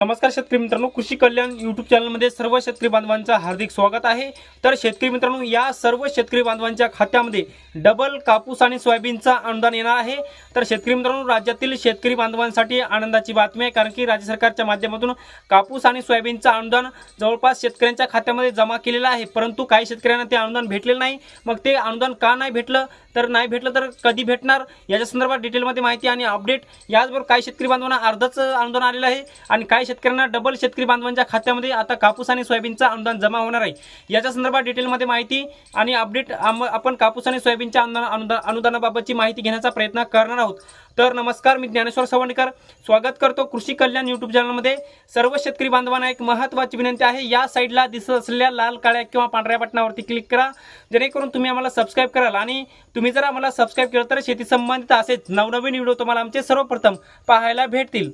नमस्कार शेतकरी मित्रांनो कृषी कल्याण यूट्यूब चॅनलमध्ये सर्व शेतकरी बांधवांचं हार्दिक स्वागत आहे. तर शेतकरी मित्रांनो या सर्व शेतकरी बांधवांच्या खात्यामध्ये डबल कापूस आणि सोयाबीनचा अनुदान येणार आहे. तर शेतकरी मित्रांनो राज्यातील शेतकरी बांधवांसाठी आनंदाची बातमी आहे कारण की राज्य सरकारच्या माध्यमातून कापूस आणि सोयाबीनचं अनुदान जवळपास शेतकऱ्यांच्या खात्यामध्ये जमा केलेलं आहे. परंतु काही शेतकऱ्यांना ते अनुदान भेटलेलं नाही. मग ते अनुदान का नाही भेटलं? तर नाही भेटलं तर कधी भेटणार? याच्या संदर्भात डिटेलमध्ये माहिती आणि अपडेट याचबरोबर काही शेतकरी बांधवांना अर्धच अनुदान आलेलं आहे आणि काही शेतकऱ्यांना डबल शेतकरी बांधवांच्या खात्यामध्ये आता कापूस आणि सोयाबीनचं अनुदान जमा होणार आहे. याच्या संदर्भात डिटेलमध्ये माहिती आणि अपडेट आपण कापूस आणि सोयाबीनच्या अनुदान अनुदान अनुदानाबाबतची माहिती घेण्याचा प्रयत्न करणार आहोत. तर नमस्कार मी ज्ञानेश्वर सवंडकर स्वागत करतो कृषी कल्याण यूट्यूब चॅनलमध्ये सर्व शेतकरी बांधवांना एक महत्त्वाची विनंती आहे. या साईडला दिसत असलेल्या लाल काळ्या किंवा पांढऱ्या बटनावरती क्लिक करा. जेणेकरून तुम्ही आम्हाला सबस्क्राईब कराल. आणि तुम्ही जर आम्हाला सबस्क्राईब केलं तर शेती संबंधित असेच नवनवीन व्हिडिओ तुम्हाला आमचे सर्वप्रथम पाहायला भेटतील.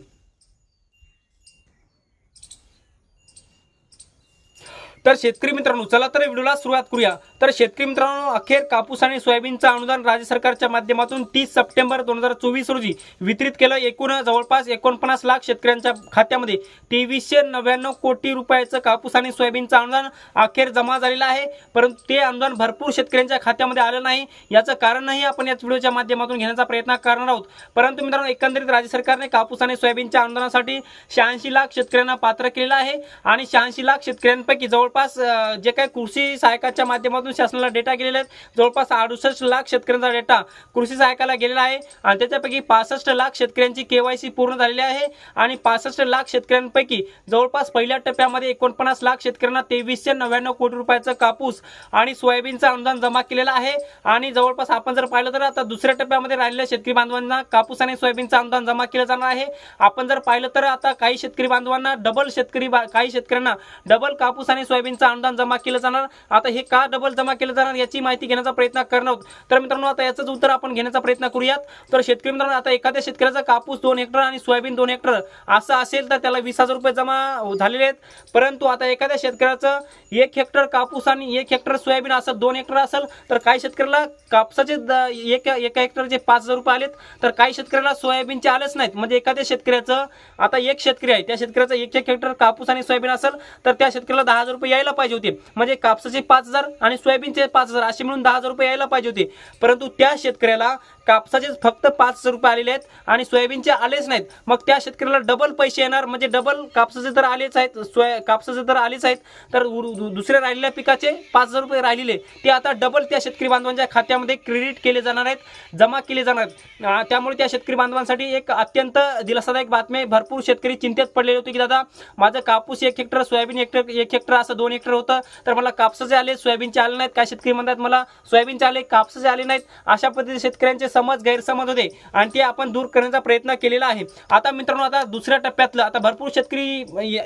तर शेतकरी मित्रांनो चला तर व्हिडिओला सुरुवात करूया. तर शेतकरी मित्रांनो अखेर कापूस आणि सोयाबीनचं अनुदान राज्य सरकारच्या माध्यमातून तीस सप्टेंबर दोन हजार चोवीस रोजी वितरित केलं. एकूण जवळपास एकोणपन्नास लाख शेतकऱ्यांच्या खात्यामध्ये तेवीसशे नव्याण्णव कोटी रुपयाचं कापूस आणि सोयाबीनचं अनुदान अखेर जमा झालेलं आहे. परंतु ते अनुदान भरपूर शेतकऱ्यांच्या खात्यामध्ये आलं नाही. याचं कारणही आपण याच व्हिडिओच्या माध्यमातून घेण्याचा प्रयत्न करणार आहोत. परंतु मित्रांनो एकंदरीत राज्य सरकारने कापूस आणि सोयाबीनच्या अनुदानासाठी शहाऐंशी लाख शेतकऱ्यांना पात्र केलेलं आहे. आणि शहाऐंशी लाख शेतकऱ्यांपैकी जवळ जवळपास जे काही कृषी सहायकाच्या माध्यमातून शासनाला डेटा गेलेला आहे जवळपास अडुसष्ट लाख शेतकऱ्यांचा डेटा कृषी सहायकाला गेलेला आहे. आणि त्याच्यापैकी पासष्ट लाख शेतकऱ्यांची केवायसी पूर्ण झालेली आहे. आणि पासष्ट लाख शेतकऱ्यांपैकी जवळपास पहिल्या टप्प्यामध्ये एकोणपन्नास लाख शेतकऱ्यांना तेवीसशे नव्याण्णव कोटी रुपयाचा कापूस आणि सोयाबीनचं अनुदान जमा केलेलं आहे. आणि जवळपास आपण जर पाहिलं तर आता दुसऱ्या टप्प्यामध्ये राहिलेल्या शेतकरी बांधवांना कापूस आणि सोयाबीनचं अनुदान जमा केलं जाणार आहे. आपण जर पाहिलं तर आता काही शेतकरी बांधवांना डबल शेतकरी बा- काही शेतकऱ्यांना डबल कापूस आणि सोयाबीन सोयाबीनचं अनुदान जमा केलं जाणार. आता हे का डबल जमा केलं जाणार याची माहिती घेण्याचा प्रयत्न करणार आहोत. तर मित्रांनो आता याचंच उत्तर आपण घेण्याचा प्रयत्न करूयात. तर शेतकरी मित्रांनो आता एखाद्या शेतकऱ्याचा कापूस दोन हेक्टर आणि सोयाबीन दोन हेक्टर असं असेल तर त्याला वीस हजार रुपये जमा झालेले आहेत. परंतु आता एखाद्या शेतकऱ्याचं एक हेक्टर कापूस आणि एक हेक्टर सोयाबीन असं दोन हेक्टर असेल तर काही शेतकऱ्याला कापसाचे द- एक एका हेक्टरचे पाच हजार रुपये आलेत. तर काही शेतकऱ्याला सोयाबीनचे आलेच नाहीत. म्हणजे एखाद्या शेतकऱ्याचं आता एक शेतकरी आहे त्या शेतकऱ्याचं एक एक हेक्टर कापूस आणि सोयाबीन असेल तर त्या शेतकऱ्याला दहा हजार रुपये यायला पाहिजे होते. म्हणजे कापसाचे पाच हजार आणि सोयाबीनचे पाच हजार असे मिळून दहा हजार रुपये यायला पाहिजे होते. परंतु त्या शेतकऱ्याला कापसाचे फक्त पाच हजार रुपये आलेले आहेत आणि सोयाबीनचे आलेच नाहीत. मग त्या शेतकऱ्याला डबल पैसे येणार. म्हणजे डबल कापसाचे तर आलेच आहेत. सोया कापसाचे तर आलेच आहेत. तर उर- दुसऱ्या राहिलेल्या पिकाचे पाच हजार रुपये राहिलेले. ते आता डबल त्या शेतकरी बांधवांच्या खात्यामध्ये क्रेडिट केले जाणार आहेत. जमा केले जाणार आहेत. त्यामुळे त्या शेतकरी बांधवांसाठी एक अत्यंत दिलासादायक बातमी आहे. भरपूर शेतकरी चिंतेत पडलेले होते की दादा माझं कापूस एक हेक्टर सोयाबीन हेक्टर एक हेक्टर असं दोन हेक्टर होतं. तर मला कापसाचे आले सोयाबीनचे आले नाहीत. काय शेतकरी म्हणतात मला सोयाबीनचे आले कापसाचे आले नाहीत. अशा पद्धतीने शेतकऱ्यांचे समज गैरसमज होते. आणि ते आपण दूर करण्याचा प्रयत्न केलेला आहे. आता मित्रांनो आता दुसऱ्या टप्प्यातलं आता भरपूर शेतकरी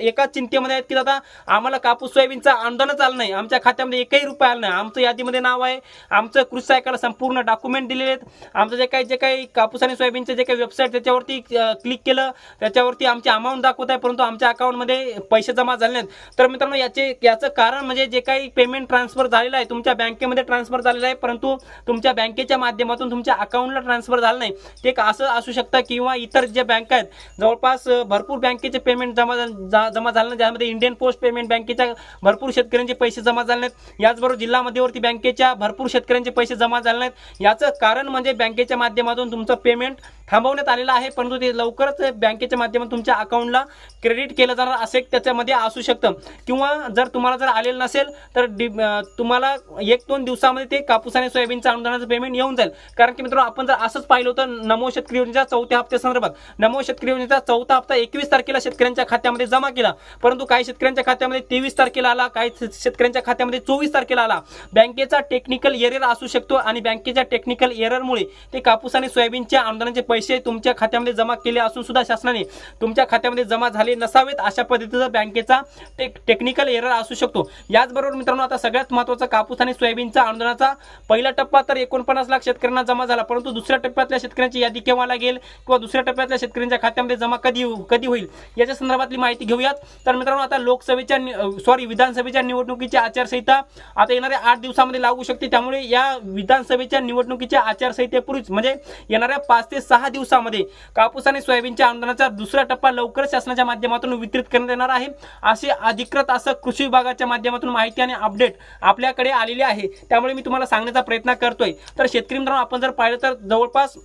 एकाच चिंतेमध्ये आहेत की दादा आम्हाला कापूस सोयाबीनचं अनुदानच आलं नाही. आमच्या खात्यामध्ये एकही रुपये आला नाही. आमचं यादीमध्ये नाव आहे. आमचं कृषी सहायकाला संपूर्ण डॉक्युमेंट दिलेले आहेत. आमचं जे काही जे काही कापूस आणि सोयाबीनचे जे काही वेबसाईट त्याच्यावरती क्लिक केलं. त्याच्यावरती आमची अमाऊंट दाखवत आहे. परंतु आमच्या अकाउंटमध्ये पैसे जमा झाले नाहीत. तर मित्रांनो याचे याचं कारण म्हणजे जे काही पेमेंट ट्रान्सफर झालेलं आहे तुमच्या बँकेमध्ये ट्रान्सफर झालेलं आहे परंतु तुमच्या बँकेच्या माध्यमातून तुमच्या अकाउंटला ट्रान्सफर झालं नाही. ते असं असू शकतं किंवा इतर जे बँक आहेत जवळपास भरपूर बँकेचे पेमेंट जमा जा- जमा झालं नाही. ज्यामध्ये इंडियन पोस्ट पेमेंट बँकेच्या भरपूर शेतकऱ्यांचे पैसे जमा झाले नाहीत. याचबरोबर जिल्हा मध्यवर्ती बँकेच्या भरपूर शेतकऱ्यांचे पैसे जमा झाले नाहीत. याचं कारण म्हणजे बँकेच्या माध्यमातून तुमचं पेमेंट थांबवण्यात आलेलं आहे परंतु ते लवकरच बँकेच्या माध्यमातून तुमच्या अकाउंटला क्रेडिट केलं जाणार असे त्याच्यामध्ये असू शकतं. किंवा जर तुम्हाला जर आलेलं नसेल तर तुम्हाला एक दोन दिवसामध्ये ते कापूस आणि सोयाबीनचं अनुदानाचं पेमेंट येऊन जाईल. कारण की मित्रांनो आपण जर असंच पाहिलं होतं नमो शेतकरी योजनेच्या चौथ्या हप्त्या संदर्भात. नमो शेतकरी योजनेचा चौथा हप्ता एकवीस तारखेला शेतकऱ्यांच्या खात्यामध्ये जमा केला. परंतु काही शेतकऱ्यांच्या खात्यामध्ये तेवीस तारखेला आला काही शेतकऱ्यांच्या खात्यामध्ये चोवीस तारखेला आला. बँकेचा टेक्निकल एरर असू शकतो आणि बँकेच्या टेक्निकल एररमुळे ते कापूस आणि सोयाबीनच्या अनुदानाचे पैसे तुमच्या खात्यामध्ये जमा केले असून सुद्धा शासनाने तुमच्या खात्यामध्ये जमा झाले नसावेत अशा पद्धतीचा बँकेचा टेक्निकल एरर असू शकतो. याचबरोबर मित्रांनो आता सगळ्यात महत्त्वाचा कापूस आणि सोयाबीनचा अनुदानाचा पहिला टप्पा तर एकोणपन्नास लाख शेतकऱ्यांना जमा झाला परंतु दुसऱ्या टप्प्यातल्या शेतकऱ्यांची यादी केव्हा लागेल किंवा दुसऱ्या टप्प्यातल्या शेतकऱ्यांच्या खात्यामध्ये जमा कधी कधी होईल याच्या संदर्भातली माहिती घेऊयात. तर मित्रांनो आता लोकसभेच्या सॉरी विधानसभेच्या निवडणुकीची आचारसंहिता आता येणाऱ्या आठ दिवसामध्ये लागू शकते. त्यामुळे या विधानसभेच्या निवडणुकीच्या आचारसंहितेपूर्वीच म्हणजे येणाऱ्या पाच ते सहा दिवसामध्ये कापूस आणि सोयाबीनच्या आंदोलनाचा दुसरा टप्पा लवकरच शासनाच्या माध्यमातून वितरित करण्यात येणार आहे. असे अधिकृत असं कृषी विभागाच्या माध्यमातून माहिती आणि अपडेट आपल्याकडे आलेली आहे. त्यामुळे मी तुम्हाला सांगण्याचा प्रयत्न करतोय. तर शेतकरी मित्रांनो आपण जर पाहिलं तर जवळपास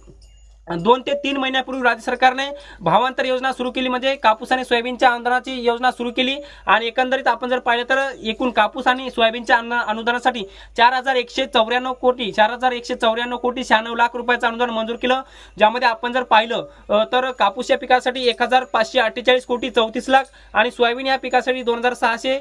दोन ते तीन महिन्यापूर्वी राज्य सरकारने भावांतर योजना सुरू केली म्हणजे कापूस आणि सोयाबीनच्या अनुदानाची योजना सुरू केली. आणि एकंदरीत आपण जर पाहिलं तर एकूण कापूस आणि सोयाबीनच्या अन्न- अनुदानासाठी चार हजार एकशे चौऱ्याण्णव कोटी चार हजार एकशे चौऱ्याण्णव कोटी शहाण्णव लाख रुपयाचं अनुदान मंजूर केलं. ज्यामध्ये आपण जर पाहिलं तर कापूस या पिकासाठी एक हजार पाचशे अठ्ठेचाळीस कोटी चौतीस लाख आणि सोयाबीन या पिकासाठी दोन हजार सहाशे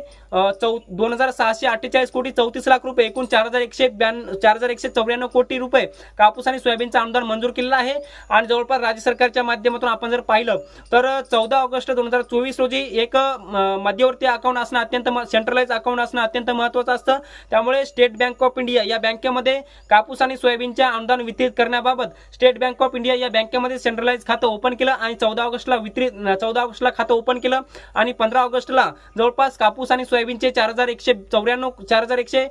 चौ दोन हजार सहाशे अठ्ठेचाळीस कोटी चौतीस लाख रुपये एकूण चार हजार एकशे ब्याण्णव चार हजार एकशे चौऱ्याण्णव कोटी रुपये कापूस आणि सोयाबीनचं अनुदान मंजूर केलेलं आहे. आणि जवळपास राज्य सरकारच्या माध्यमातून आपण जर पाहिलं तर चौदा ऑगस्ट दोन हजार चोवीस रोजी एक मध्यवर्ती अकाउंट असणं अत्यंत सेंट्रलाइज अकाउंट असणं अत्यंत महत्त्वाचं असतं. त्यामुळे स्टेट बँक ऑफ इंडिया या बँकेमध्ये कापूस आणि सोयाबीनच्या अनुदान वितरित करण्याबाबत स्टेट बँक ऑफ इंडिया या बँकेमध्ये सेंट्रलाइज खातं ओपन केलं आणि चौदा ऑगस्टला वितरित चौदा ऑगस्टला खातं ओपन केलं आणि पंधरा ऑगस्टला जवळपास कापूस आणि सोयाबीनचे चार हजार एकशे चौऱ्याण्णव चार हजार एकशे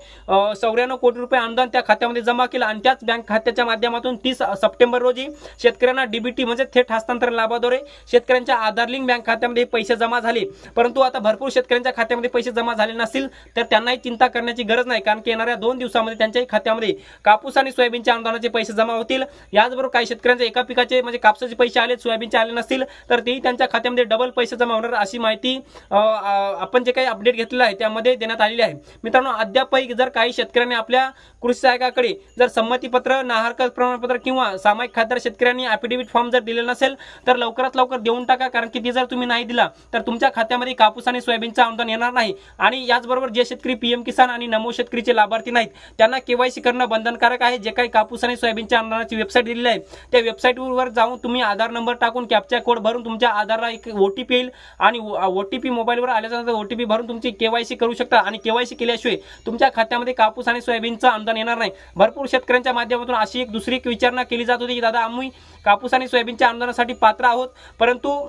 चौऱ्याण्णव कोटी रुपये अनुदान त्या खात्यामध्ये जमा केलं आणि त्याच बँक खात्याच्या माध्यमातून तीस सप्टेंबर रोजी शेतकऱ्यांना डीबीटी म्हणजे थेट हस्तांतरण लाभाद्वारे शेतकऱ्यांच्या आधार लिंक बँक खात्यामध्ये पैसे जमा झाले. परंतु आता भरपूर शेतकऱ्यांच्या खात्यामध्ये पैसे जमा झाले नसतील तर त्यांनाही चिंता करण्याची गरज नाही. कारण की येणाऱ्या दोन दिवसामध्ये त्यांच्याही खात्यामध्ये कापूस आणि सोयाबीनच्या अनुदानाचे पैसे जमा होतील. याचबरोबर काही शेतकऱ्यांच्या एका पिकाचे म्हणजे कापसाचे पैसे आले सोयाबीनचे आले नसतील तर तेही त्यांच्या खात्यामध्ये डबल पैसे जमा होणार अशी माहिती आपण जे काही अपडेट घेतलेलं आहे त्यामध्ये देण्यात आलेली आहे. मित्रांनो अद्यापही जर काही शेतकऱ्यांनी आपल्या कृषी सहायकाकडे जर संमतीपत्र नाहरकर प्रमाणपत्र किंवा सामायिक खासदार शेतकऱ्यांनी ॲफिडेव्हिट फॉर्म जर दिलेला नसेल तर लवकरात लवकर देऊन टाका. कारण की ते जर तुम्ही नाही दिला तर तुमच्या खात्यामध्ये कापूस आणि सोयाबीनचं अनुदान येणार नाही. आणि याचबरोबर जे शेतकरी पीएम किसान आणि नमो शेतकरीचे लाभार्थी नाहीत त्यांना केवायसी करणं बंधनकारक आहे. जे काही कापूस आणि सोयाबीनच्या अनुदानाची वेबसाईट दिलेली आहे त्या वेबसाईटवर जाऊन तुम्ही आधार नंबर टाकून कॅपचा कोड भरून तुमच्या आधारला एक ओ टी पी येईल. आणि ओ टी पी मोबाईलवर आल्याच्यानंतर ओ टी पी भरून तुमची केवायसी करू शकता. आणि केवायसी केल्याशिवाय तुमच्या खात्यामध्ये कापूस आणि सोयाबीनचं अनुदान येणार नाही. भरपूर शेतकऱ्यांच्या माध्यमातून अशी एक दुसरी एक विचारणा केली जात होती की दादा आम्ही कापूस आणि सोयाबीनच्या अनुदानासाठी पात्र आहोत. परंतु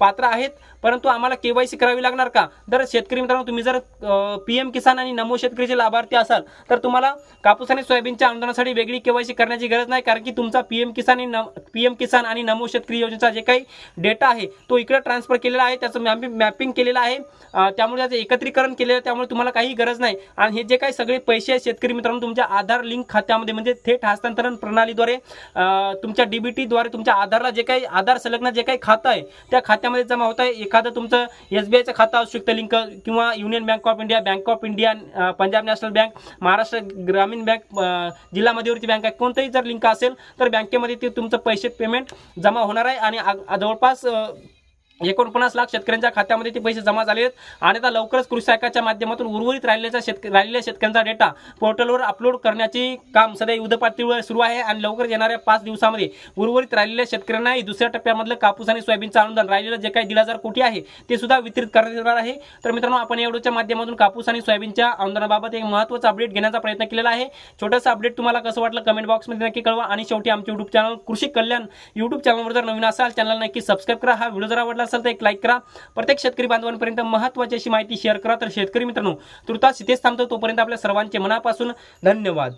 पात्र आहेत. परंतु आम्हाला केवायसी करावी लागणार का? तर शेतकरी मित्रांनो तुम्ही जर पी एम किसान आणि नमो शेतकरीचे लाभार्थी असाल तर तुम्हाला कापूस आणि सोयाबीनच्या अनुदानासाठी वेगळी केवायसी करण्याची गरज नाही. कारण की तुमचा पी एम किसान आणि पी एम किसान आणि नमो शेतकरी योजनेचा जे काही डेटा आहे तो इकडे ट्रान्सफर केलेला आहे. त्याचं मॅपिंग मॅपिंग केलेलं आहे. त्यामुळे त्याचं एकत्रीकरण केलेलं आहे. त्यामुळे तुम्हाला काही गरज नाही. आणि हे जे काही सगळे पैसे आहेत शेतकरी मित्रांनो तुमच्या आधार लिंक खात्यामध्ये म्हणजे थेट हस्तांतरण प्रणालीद्वारे तुमच्या डीबीटीद्वारे तुमच्या आधारला जे काही आधार संलग्न जे काही खातं आहे त्या खात्यामध्ये जमा होत आहे. एखादं तुमचं एस बी आयचं खातं असू शकतं लिंक किंवा union bank of India bank of India Punjab national bank Maharashtra Gramin bank जिल्हा मध्यवर्ती बँक आहे. कोणतंही जर लिंक असेल तर बँकेमध्ये ते तुमचं पैसे पेमेंट जमा होणार आहे आणि जवळपास म्हणजे एकोणपन्नास लाख शेतकऱ्यांच्या खात्यामध्ये ते पैसे जमा झाले आहेत. आणि आता लवकरच कृषी शाखाच्या माध्यमातून उर्वरित राहिलेल्या शेतक राहिलेल्या शेतकऱ्यांचा डेटा पोर्टलवर अपलोड करण्याचे काम सध्या युद्ध पातळीवर सुरू आहे आणि लवकर येणाऱ्या पाच दिवसामध्ये उर्वरित राहिलेल्या शेतकऱ्यांनाही दुसऱ्या टप्प्यामधलं कापूस आणि सोयाबीनचं अनुदान राहिलेलं जे काही दीड हजार कोटी आहे ते सुद्धा वितरित करण्यात येणार आहे. तर मित्रांनो आपण एवढ्याच्या माध्यमातून कापूस आणि सोयाबीनच्या अनुदानाबाबत एक महत्त्वाचं अपडेट घेण्याचा प्रयत्न केलेला आहे. छोटंसं अपडेट तुम्हाला कसं वाटलं कमेंट बॉक्समध्ये नक्की कळवा. आणि शेवटी आमचे युट्यूब चॅनल कृषी कल्याण युट्यूब चॅनलवर जर नवीन असाल चॅनल नक्की सबस्क्राईब करा. हा व्हिडिओ जर आवडला असेल तर एक लाईक करा. प्रत्येक शेतकरी बांधवांपर्यंत महत्त्वाची अशी माहिती शेअर करा. तर शेतकरी मित्रांनो तुर्तास इथेच थांबतो. तोपर्यंत आपल्या सर्वांचे मनापासून धन्यवाद.